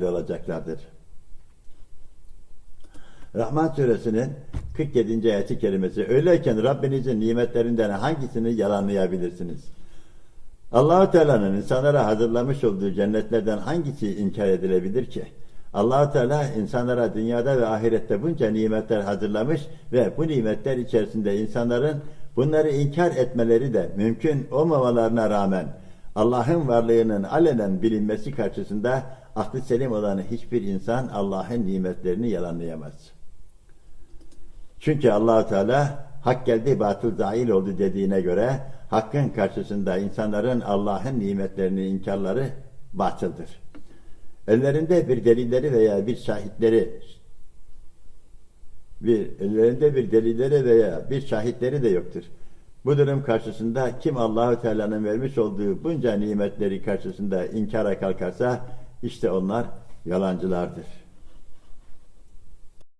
nail olacaklardır. Rahman suresinin 47. ayeti kerimesi öyleyken Rabbinizin nimetlerinden hangisini yalanlayabilirsiniz? Allahu Teala'nın insanlara hazırlamış olduğu cennetlerden hangisi inkar edilebilir ki? Allahu Teala insanlara dünyada ve ahirette bunca nimetler hazırlamış ve bu nimetler içerisinde insanların bunları inkar etmeleri de mümkün olmamalarına rağmen Allah'ın varlığının alenen bilinmesi karşısında aklı selim olan hiçbir insan Allah'ın nimetlerini yalanlayamaz. Çünkü Allahu Teala hak geldi batıl dahil oldu dediğine göre hakkın karşısında insanların Allah'ın nimetlerini inkarları batıldır. Ellerinde bir delilleri veya bir şahitleri bir ellerinde bir delilleri veya bir şahitleri de yoktur. Bu durum karşısında kim Allahü Teala'nın vermiş olduğu bunca nimetleri karşısında inkara kalkarsa işte onlar yalancılardır.